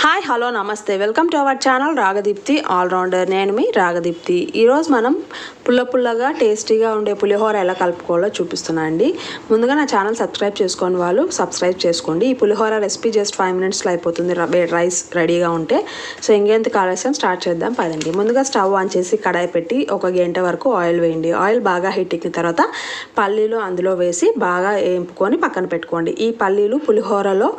Hi hello నమస్తే welcome to our channel Ragadeepthi allrounder నేను మీ రాగదీప్తి ఈరోజు మనం పుల్ల పుల్లగా టేస్టీగా ఉండే పులిహోర ఎలా కలుపుకోవాలో చూపిస్తున్నా అండి. ముందుగా నా ఛానల్ సబ్స్క్రైబ్ చేసుకోని వాళ్ళు సబ్స్క్రైబ్ చేసుకోండి. ఈ పులిహోర రెసిపీ జస్ట్ ఫైవ్ మినిట్స్లో అయిపోతుంది. రైస్ రెడీగా ఉంటే. సో ఇంకెందుకు ఆలస్యం స్టార్ట్ చేద్దాం. పదండి. ముందుగా స్టవ్ ఆన్ చేసి కడాయి పెట్టి ఒక గంట వరకు ఆయిల్ వేయండి. ఆయిల్ బాగా హీట్ ఎక్కిన తర్వాత పల్లీలు అందులో వేసి బాగా వేపుకొని పక్కన పెట్టుకోండి. ఈ పల్లీలు పులిహోరలో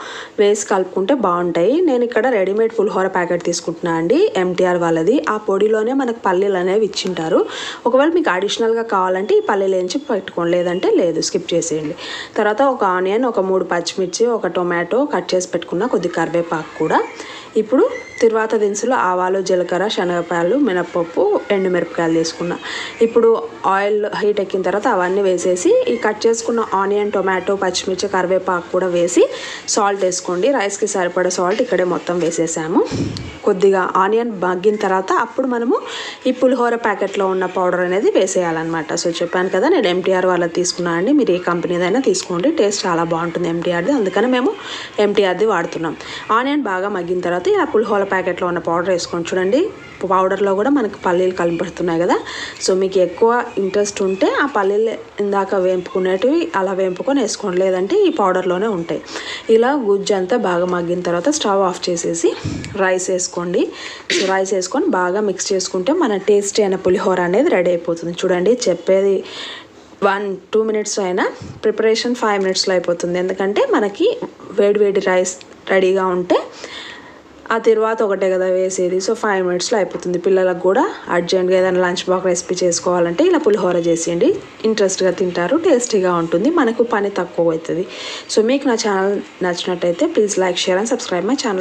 వేసి కలుపుకుంటే బాగుంటాయి. నేను ఇక్కడ రెడీమేడ్ పులిహోర ప్యాకెట్ తీసుకుంటున్నా అండి. ఎంటీఆర్ వాళ్ళది. ఆ పొడిలోనే మనకు పల్లీలు అనేవి ఇచ్చింటారు. ఒకవేళ మీకు అడిషనల్గా కావాలంటే ఈ పల్లీలు వేయించి పెట్టుకోండి. లేదంటే లేదు స్కిప్ చేసేయండి. తర్వాత ఒక ఆనియన్ ఒక మూడు పచ్చిమిర్చి ఒక టొమాటో కట్ చేసి పెట్టుకున్న కొద్ది కరివేపాకు కూడా. ఇప్పుడు తర్వాత దినుసులు ఆవాలు జీలకర్ర శనగపాయలు మినపప్పు ఎండుమిరపకాయలు తీసుకున్నా. ఇప్పుడు ఆయిల్ హీట్ ఎక్కిన తర్వాత అవన్నీ వేసేసి ఈ కట్ చేసుకున్న ఆనియన్ టొమాటో పచ్చిమిర్చి కరివేపాకు కూడా వేసి సాల్ట్ వేసుకోండి. రైస్కి సరిపడే సాల్ట్ ఇక్కడే మొత్తం వేసేసాము. కొద్దిగా ఆనియన్ మగ్గిన తర్వాత అప్పుడు మనము ఈ పులిహోర ప్యాకెట్లో ఉన్న పౌడర్ అనేది వేసేయాలన్నమాట. సో చెప్పాను కదా నేను ఎంటీఆర్ వాళ్ళది తీసుకున్నాను అండి. మీరు ఏ కంపెనీదైనా తీసుకోండి. టేస్ట్ చాలా బాగుంటుంది ఎంటీఆర్ది అందుకని మేము ఎంటీఆర్ది వాడుతున్నాం. ఆనియన్ బాగా మగ్గిన తర్వాత ఇలా పులిహోర ప్యాకెట్లో ఉన్న పౌడర్ వేసుకొని చూడండి. పౌడర్లో కూడా మనకి పల్లీలు కనబడుతున్నాయి కదా. సో మీకు ఎక్కువ ఇంట్రెస్ట్ ఉంటే ఆ పల్లీలు ఇందాక వేంపుకునేటివి అలా వేంపుకొని వేసుకోండి. లేదంటే ఈ పౌడర్లోనే ఉంటాయి. ఇలా గుజ్జు అంతా బాగా మగ్గిన తర్వాత స్టవ్ ఆఫ్ చేసేసి రైస్ వేసుకోండి. సో రైస్ వేసుకొని బాగా మిక్స్ చేసుకుంటే మన టేస్టీ అయిన పులిహోర అనేది రెడీ అయిపోతుంది. చూడండి చెప్పేది వన్ టూ మినిట్స్ అయినా ప్రిపరేషన్ ఫైవ్ మినిట్స్లో అయిపోతుంది. ఎందుకంటే మనకి వేడి వేడి రైస్ రెడీగా ఉంటే ఆ తర్వాత ఒకటే కదా వేసేది. సో ఫైవ్ మినిట్స్లో అయిపోతుంది. పిల్లలకు కూడా అర్జెంట్గా ఏదైనా లంచ్ బాక్స్ రెసిపీ చేసుకోవాలంటే ఇలా పులిహోర చేసేయండి. ఇంట్రెస్ట్గా తింటారు టేస్టీగా ఉంటుంది మనకు పని తక్కువ అవుతుంది. సో మీకు నా ఛానల్ నచ్చినట్టయితే please like share and subscribe my channel